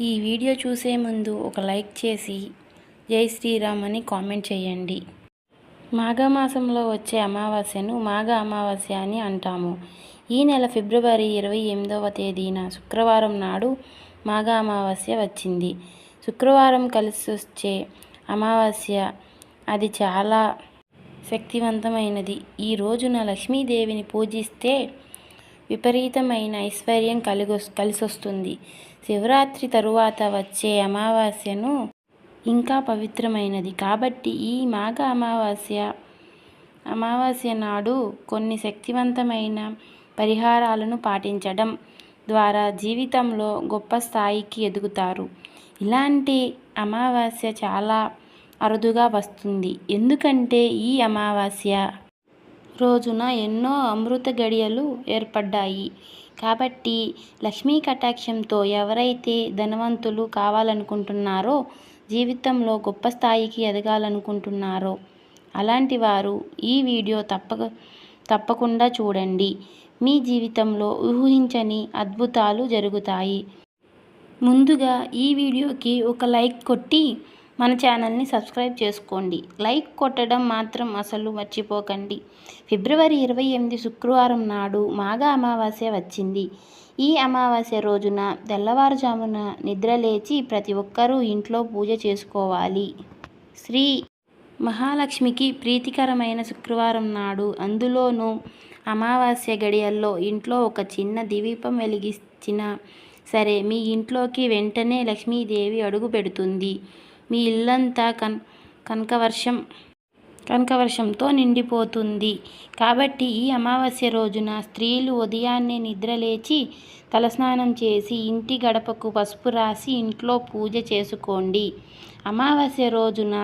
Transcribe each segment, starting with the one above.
ఈ వీడియో చూసే ముందు ఒక లైక్ చేసి జై శ్రీరామ్ అని కామెంట్ చేయండి. మాఘమాసంలో వచ్చే అమావాస్యను మాఘ అమావాస్య అని అంటాము. ఈ నెల ఫిబ్రవరి ఇరవై ఎనిమిదవ తేదీన శుక్రవారం నాడు మాఘ అమావాస్య వచ్చింది. శుక్రవారం కలిసి వచ్చే అమావాస్య అది చాలా శక్తివంతమైనది. ఈ రోజున లక్ష్మీదేవిని పూజిస్తే విపరీతమైన ఐశ్వర్యం కలిగొ కలిసొస్తుంది. శివరాత్రి తరువాత వచ్చే అమావాస్యను ఇంకా పవిత్రమైనది. కాబట్టి ఈ మాఘ అమావాస్య అమావాస్య నాడు కొన్ని శక్తివంతమైన పరిహారాలను పాటించడం ద్వారా జీవితంలో గొప్ప స్థాయికి ఎదుగుతారు. ఇలాంటి అమావాస్య చాలా అరుదుగా వస్తుంది. ఎందుకంటే ఈ అమావాస్య రోజున ఎన్నో అమృత గడియలు ఏర్పడ్డాయి. కాబట్టి లక్ష్మీ కటాక్షంతో ఎవరైతే ధనవంతులు కావాలనుకుంటున్నారో జీవితంలో గొప్ప స్థాయికి ఎదగాలనుకుంటున్నారో అలాంటి వారు ఈ వీడియో తప్పక తప్పకుండా చూడండి. మీ జీవితంలో ఊహించని అద్భుతాలు జరుగుతాయి. ముందుగా ఈ వీడియోకి ఒక లైక్ కొట్టి మన ఛానల్ని సబ్స్క్రైబ్ చేసుకోండి. లైక్ కొట్టడం మాత్రం అసలు మర్చిపోకండి. ఫిబ్రవరి ఇరవై ఎనిమిది శుక్రవారం నాడు మాఘ అమావాస్య వచ్చింది. ఈ అమావాస్య రోజున తెల్లవారుజామున నిద్రలేచి ప్రతి ఒక్కరూ ఇంట్లో పూజ చేసుకోవాలి. శ్రీ మహాలక్ష్మికి ప్రీతికరమైన శుక్రవారం నాడు అందులోనూ అమావాస్య గడియల్లో ఇంట్లో ఒక చిన్న దీపం వెలిగించిన సరే మీ ఇంట్లోకి వెంటనే లక్ష్మీదేవి అడుగు పెడుతుంది. మీ ఇల్లంతా కన్ కనకవర్షం కనకవర్షంతో నిండిపోతుంది. కాబట్టి ఈ అమావాస్య రోజున స్త్రీలు ఉదయాన్నే నిద్రలేచి తలస్నానం చేసి ఇంటి గడపకు పసుపు రాసి ఇంట్లో పూజ చేసుకోండి. అమావాస్య రోజున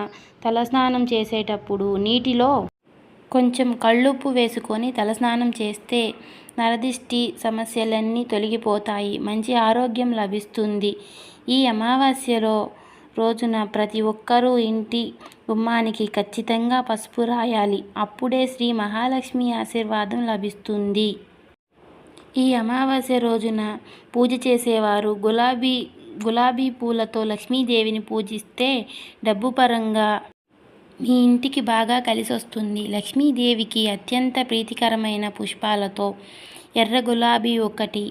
తలస్నానం చేసేటప్పుడు నీటిలో కొంచెం కళ్ళుప్పు వేసుకొని తలస్నానం చేస్తే నరదిష్టి సమస్యలన్నీ తొలగిపోతాయి. మంచి ఆరోగ్యం లభిస్తుంది. ఈ అమావాస్యలో రోజున ప్రతి ఒక్కరూ ఇంటి గుమ్మానికి ఖచ్చితంగా పసుపు రాయాలి. అప్పుడే శ్రీ మహాలక్ష్మి ఆశీర్వాదం లభిస్తుంది. ఈ అమావాస్య రోజున పూజ చేసేవారు గులాబీ గులాబీ పూలతో లక్ష్మీదేవిని పూజిస్తే డబ్బు పరంగా మీ ఇంటికి బాగా కలిసి వస్తుంది లక్ష్మీదేవికి అత్యంత ప్రీతికరమైన పుష్పాలతో ఎర్ర గులాబీ ఒకటి.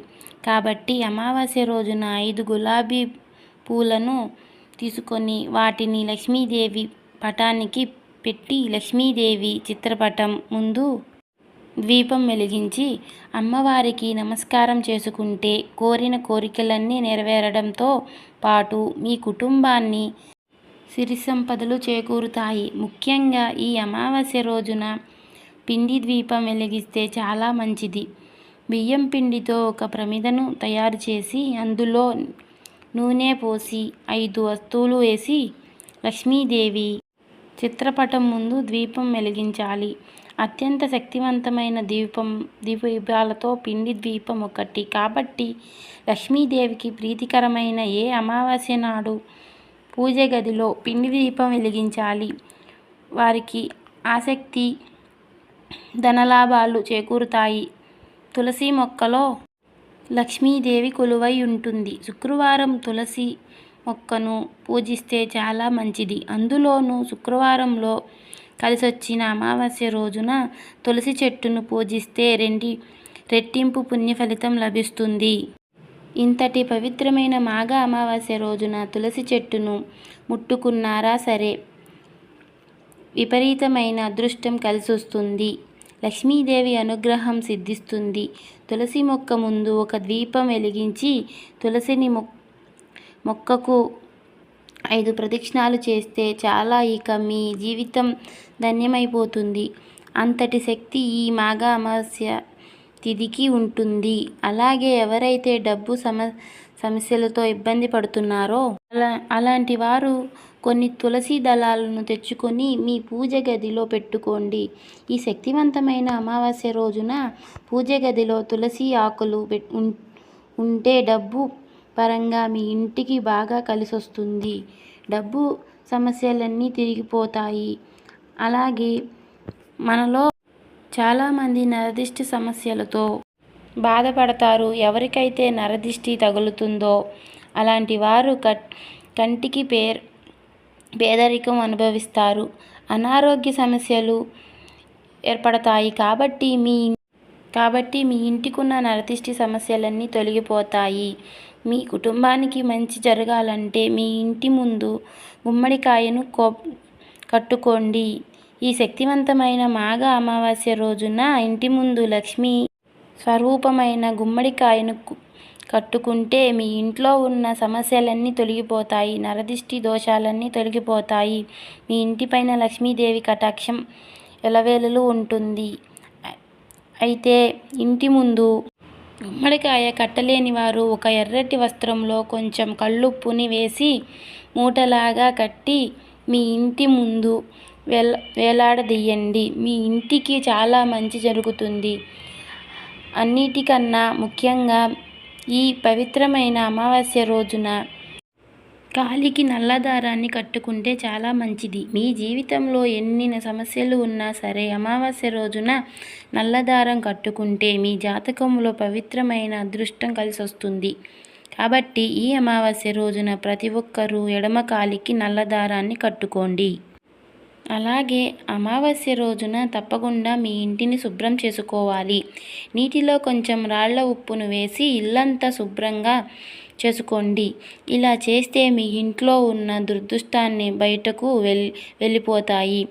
కాబట్టి అమావాస్య రోజున ఐదు గులాబీ పూలను తీసుకొని వాటిని లక్ష్మీదేవి పటానికి పెట్టి లక్ష్మీదేవి చిత్రపటం ముందు ద్వీపం వెలిగించి అమ్మవారికి నమస్కారం చేసుకుంటే కోరిన కోరికలన్నీ నెరవేరడంతో పాటు మీ కుటుంబాన్ని సిరి సంపదలు చేకూరుతాయి. ముఖ్యంగా ఈ అమావాస్య రోజున పిండి ద్వీపం వెలిగిస్తే చాలా మంచిది. బియ్యం పిండితో ఒక ప్రమిదను తయారు చేసి అందులో నూనె పోసి ఐదు వస్తువులు వేసి లక్ష్మీదేవి చిత్రపటం ముందు ద్వీపం వెలిగించాలి. అత్యంత శక్తివంతమైన దీపం దీపాలతో పిండి ద్వీపం ఒకటి. కాబట్టి లక్ష్మీదేవికి ప్రీతికరమైన ఏ అమావాస్య నాడు పూజ గదిలో పిండి దీపం వెలిగించాలి. వారికి ఆసక్తి ధనలాభాలు చేకూరుతాయి. తులసి మొక్కలో లక్ష్మీదేవి కొలువై ఉంటుంది. శుక్రవారం తులసి మొక్కను పూజిస్తే చాలా మంచిది. అందులోనూ శుక్రవారంలో కలిసొచ్చిన అమావాస్య రోజున తులసి చెట్టును పూజిస్తే రెండి రెట్టింపు పుణ్య ఫలితం లభిస్తుంది. ఇంతటి పవిత్రమైన మాఘ అమావాస్య రోజున తులసి చెట్టును ముట్టుకున్నారా సరే. విపరీతమైన అదృష్టం కలిసొస్తుంది. లక్ష్మీదేవి అనుగ్రహం సిద్ధిస్తుంది. తులసి మొక్క ముందు ఒక ద్వీపం వెలిగించి తులసిని మొక్కకు ఐదు ప్రదక్షిణాలు చేస్తే చాలా ఇక మీ జీవితం ధన్యమైపోతుంది. అంతటి శక్తి ఈ మాఘ అమాస్య తిదికి ఉంటుంది. అలాగే ఎవరైతే డబ్బు సమ సమస్యలతో ఇబ్బంది పడుతున్నారో? అలా అలాంటి వారు కొన్ని తులసి దళాలను తెచ్చుకొని మీ పూజ గదిలో పెట్టుకోండి. ఈ శక్తివంతమైన అమావాస్య రోజున పూజ గదిలో తులసి ఆకులు ఉంటే డబ్బు పరంగా మీ ఇంటికి బాగా కలిసి వస్తుంది డబ్బు సమస్యలన్నీ తిరిగిపోతాయి. అలాగే మనలో చాలామంది నరదిష్టి సమస్యలతో బాధపడతారు. ఎవరికైతే నరదిష్టి తగులుతుందో అలాంటి వారు కట్ కంటికి పేర్ పేదరికం అనుభవిస్తారు. అనారోగ్య సమస్యలు ఏర్పడతాయి కాబట్టి మీ కాబట్టి మీ ఇంటికున్న నరదిష్టి సమస్యలన్నీ తొలగిపోతాయి. మీ కుటుంబానికి మంచి జరగాలంటే మీ ఇంటి ముందు గుమ్మడికాయను కో కట్టుకోండి. ఈ శక్తివంతమైన మాఘ అమావాస్య రోజున ఇంటి ముందు లక్ష్మీ స్వరూపమైన గుమ్మడికాయను కట్టుకుంటే మీ ఇంట్లో ఉన్న సమస్యలన్నీ తొలగిపోతాయి నరదిష్టి దోషాలన్నీ తొలగిపోతాయి. మీ ఇంటిపైన లక్ష్మీదేవి కటాక్షం ఎలవేలలు ఉంటుంది. అయితే ఇంటి ముందు గుమ్మడికాయ కట్టలేని వారు ఒక ఎర్రటి వస్త్రంలో కొంచెం కళ్ళుప్పుని వేసి మూటలాగా కట్టి మీ ఇంటి ముందు వేలాడదీయండి. మీ ఇంటికి చాలా మంచి జరుగుతుంది. అన్నిటికన్నా ముఖ్యంగా ఈ పవిత్రమైన అమావాస్య రోజున కాలికి నల్ల దారాన్ని కట్టుకుంటే చాలా మంచిది. మీ జీవితంలో ఎన్ని సమస్యలు ఉన్నా సరే అమావాస్య రోజున నల్లదారం కట్టుకుంటే మీ జాతకంలో పవిత్రమైన అదృష్టం కలిసి వస్తుంది కాబట్టి ఈ అమావాస్య రోజున ప్రతి ఒక్కరూ ఎడమ కాలికి నల్లదారాన్ని కట్టుకోండి. అలాగే అమావాస్య రోజున తప్పకుండా మీ ఇంటిని శుభ్రం చేసుకోవాలి. నీటిలో కొంచెం రాళ్ళ ఉప్పును వేసి ఇల్లంతా శుభ్రంగా చేసుకోండి. ఇలా చేస్తే మీ ఇంట్లో ఉన్న దుర్దృష్టాన్ని బయటకు వెల్ వెళ్ళిపోతాయి.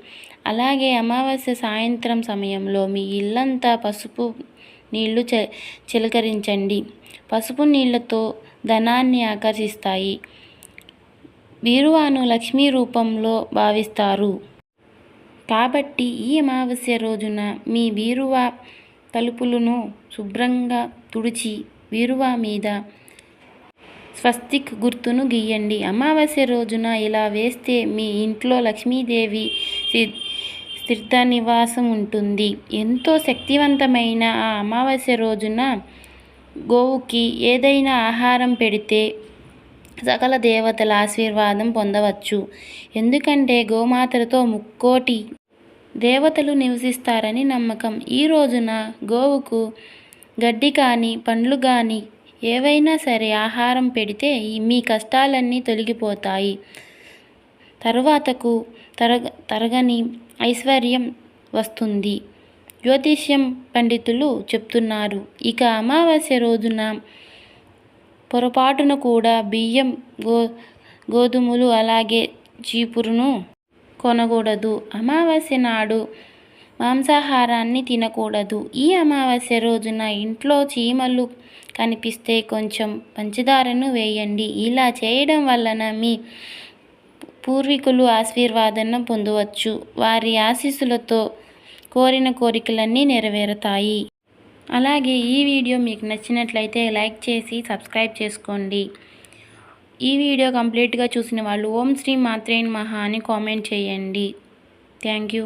అలాగే అమావాస్య సాయంత్రం సమయంలో మీ ఇల్లంతా పసుపు నీళ్ళు చ చిలకరించండి. పసుపు నీళ్ళతో ధనాన్ని ఆకర్షిస్తాయి. బీరువాను లక్ష్మీ రూపంలో భావిస్తారు. కాబట్టి ఈ అమావాస్య రోజున మీ బీరువా తలుపులను శుభ్రంగా తుడిచి బీరువా మీద స్వస్తిక్ గుర్తును గీయండి. అమావాస్య రోజున ఇలా వేస్తే మీ ఇంట్లో లక్ష్మీదేవి స్థిర నివాసం ఉంటుంది. ఎంతో శక్తివంతమైన ఆ అమావాస్య రోజున గోవుకి ఏదైనా ఆహారం పెడితే సకల దేవతల ఆశీర్వాదం పొందవచ్చు. ఎందుకంటే గోమాతలతో ముక్కోటి దేవతలు నివసిస్తారని నమ్మకం. ఈ రోజున గోవుకు గడ్డి కానీ పండ్లు కానీ ఏవైనా సరే ఆహారం పెడితే మీ కష్టాలన్నీ తొలగిపోతాయి. తరువాతకు తరగ తరగని ఐశ్వర్యం వస్తుంది. జ్యోతిష్యం పండితులు చెప్తున్నారు. ఇక అమావాస్య రోజున పొరపాటున కూడా బియ్యం గో గోధుమలు అలాగే చీపురును కొనకూడదు. అమావాస్య నాడు మాంసాహారాన్ని తినకూడదు. ఈ అమావాస్య రోజున ఇంట్లో చీమలు కనిపిస్తే కొంచెం పంచదారను వేయండి. ఇలా చేయడం వలన మీ పూర్వీకులు ఆశీర్వాదం పొందవచ్చు. వారి ఆశీస్సులతో కోరిన కోరికలన్నీ నెరవేరుతాయి. అలాగే ఈ వీడియో మీకు నచ్చినట్లయితే లైక్ చేసి సబ్స్క్రైబ్ చేసుకోండి. ఈ వీడియో కంప్లీట్గా చూసిన వాళ్ళు ఓం శ్రీ మాత్రేన్ మహా అని కామెంట్ చేయండి. Thank you.